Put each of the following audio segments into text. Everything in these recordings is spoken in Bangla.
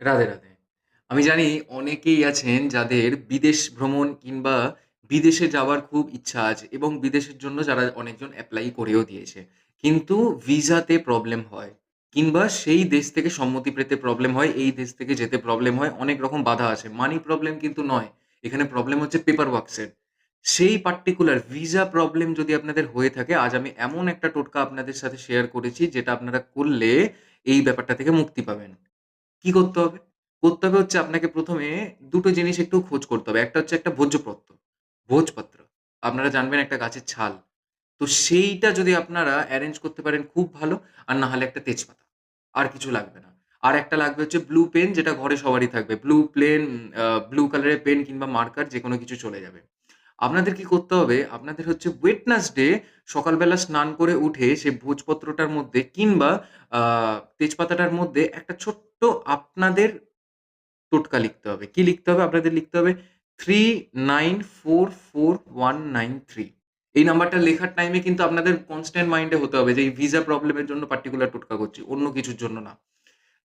রাধে, রাধে। আমি জানি অনেকেই আছেন যাদের বিদেশ ভ্রমণ কিংবা বিদেশে যাওয়ার খুব ইচ্ছা আছে এবং বিদেশের জন্য যারা অনেকজন এপ্লাই করেও দিয়েছে। কিন্তু ভিসাতে প্রবলেম হয় কিংবা সেই দেশ থেকে সম্মতি পেতে প্রবলেম হয়, এই দেশ থেকে যেতে প্রবলেম হয়, অনেক রকম বাধা আছে। মানি প্রবলেম কিন্তু নয়। এখানে প্রবলেম হচ্ছে পেপার ওয়ার্কস এর। সেই পার্টিকুলার ভিসা প্রবলেম যদি আপনাদের হয়ে থাকে, আজ আমি এমন একটা টোটকা আপনাদের সাথে শেয়ার করেছি যেটা আপনারা করলে এই ব্যাপারটা থেকে মুক্তি পাবেন। কি করতে হবে? করতে হবে হচ্ছে আপনাকে প্রথমে দুটো জিনিস একটু খোঁজ করতে হবে। একটা হচ্ছে একটা ভোজ্যপত্র, ভোজপত্র। আপনারা জানবেন একটা গাছের ছাল। তো সেইটা যদি আপনারা অ্যারেঞ্জ করতে পারেন খুব ভালো। আর না হলে একটা তেজপাতা। আর কিছু লাগবে না। আর একটা লাগবে হচ্ছে ব্লু পেন যেটা ঘরে সবারই থাকবে। ব্লু প্লেন ব্লু কালারের পেন কিংবা মার্কার যেকোনো কিছু চলে যাবে। আপনাদের কি করতে হবে? আপনাদের হচ্ছে ওয়েডনেসডে সকালবেলা স্নান করে উঠে সেই ভোজপত্রটার মধ্যে কিংবা তেজপাতাটার মধ্যে একটা ছোট্ট আপনাদের টোটকা লিখতে হবে। কি লিখতে হবে? আপনাদের লিখতে হবে 39444193 এই নাম্বারটা লেখার টাইমে কিন্তু আপনাদের কনস্ট্যান্ট মাইন্ডে হতে হবে যে এই ভিসা প্রবলেমের জন্য পার্টিকুলার টোটকা করছি। অন্য কিছুর জন্য না।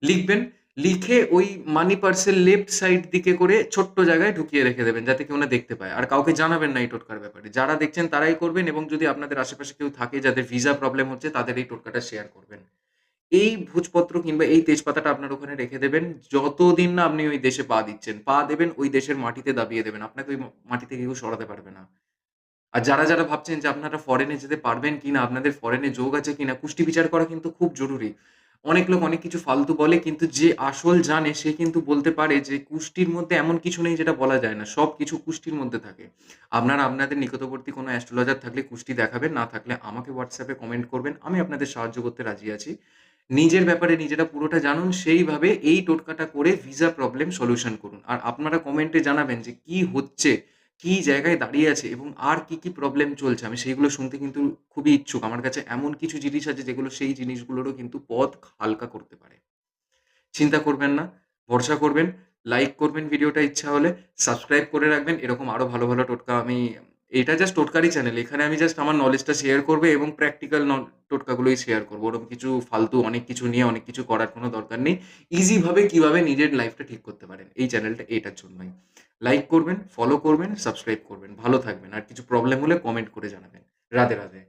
লিখবেন, লিখে ওই মানি পার্সের লেফট সাইড দিকে করে ছোট্ট জায়গায় ঢুকিয়ে রেখে দেবেন যাতে কেউ না দেখতে পায়। আর কাউকে জানাবেন না এই টোটকার ব্যাপারে। যারা দেখছেন তারাই করবেন এবং যদি আপনাদের আশেপাশে কেউ থাকে যাদের ভিসা প্রবলেম হচ্ছে তাদের এই টোটকাটা শেয়ার করবেন। এই ভোজপত্র কিংবা এই তেজপাতাটা আপনার ওখানে রেখে দেবেন। যতদিন না আপনি ওই দেশে পা দিচ্ছেন। পা দেবেন ওই দেশের মাটিতে দাবিয়ে দেবেন। আপনাকে ওই মাটি থেকে কেউ সরাতে পারবে না। আর যারা, যারা ভাবছেন যে আপনারা ফরেনে যেতে পারবেন কিনা, আপনাদের ফরেনে যোগ আছে কিনা, কুষ্টি বিচার করা কিন্তু খুব জরুরি। অনেক লোক অনেক কিছু ফালতু বলে কিন্তু যে আসল জানে সে কিন্তু বলতে পারে যে কুষ্টির মধ্যে এমন কিছু নেই যেটা বলা যায় না। সব কিছু কুষ্টির মধ্যে থাকে। আপনারা আপনাদের নিকটবর্তী কোনো অ্যাস্ট্রোলজার থাকলে কুষ্টি দেখাবেন। না থাকলে আমাকে হোয়াটসঅ্যাপে কমেন্ট করবেন। আমি আপনাদের সাহায্য করতে রাজি আছি। নিজের ব্যাপারে নিজেরা পুরোটা জানুন। সেইভাবে এই টোটকাটা করে ভিসা প্রবলেম সলিউশন করুন। আর আপনারা কমেন্টে জানাবেন যে কি হচ্ছে, কি জায়গায় দাঁড়িয়ে আছে এবং আর কি, কি প্রবলেম চলছে। আমি সেইগুলো শুনতে কিন্তু খুবই ইচ্ছুক। আমার কাছে এমন কিছু জিনিস আছে যেগুলো সেই জিনিসগুলোরও কিন্তু পথ হালকা করতে পারে। চিন্তা করবেন না, ভরসা করবেন, লাইক করবেন ভিডিওটা ইচ্ছা হলে, সাবস্ক্রাইব করে রাখবেন। এরকম আরও ভালো, ভালো টোটকা আমি এটা জাস্ট টোটকারি চ্যানেল। এখানে আমি জাস্ট আমার নলেজটা শেয়ার করব এবং প্র্যাকটিক্যাল টোটকাগুলোই শেয়ার করব ওরকম কিছু ফালতু অনেক কিছু নিয়ে অনেক কিছু করার কোনো দরকার নেই। ইজিভাবে কীভাবে নিজের লাইফটা ঠিক করতে পারেন। এই চ্যানেলটা এটার জন্যই। লাইক করবেন, ফলো করবেন, সাবস্ক্রাইব করবেন। ভালো থাকবেন। আর কিছু প্রবলেম হলে কমেন্ট করে জানাবেন। রাধে, রাধে।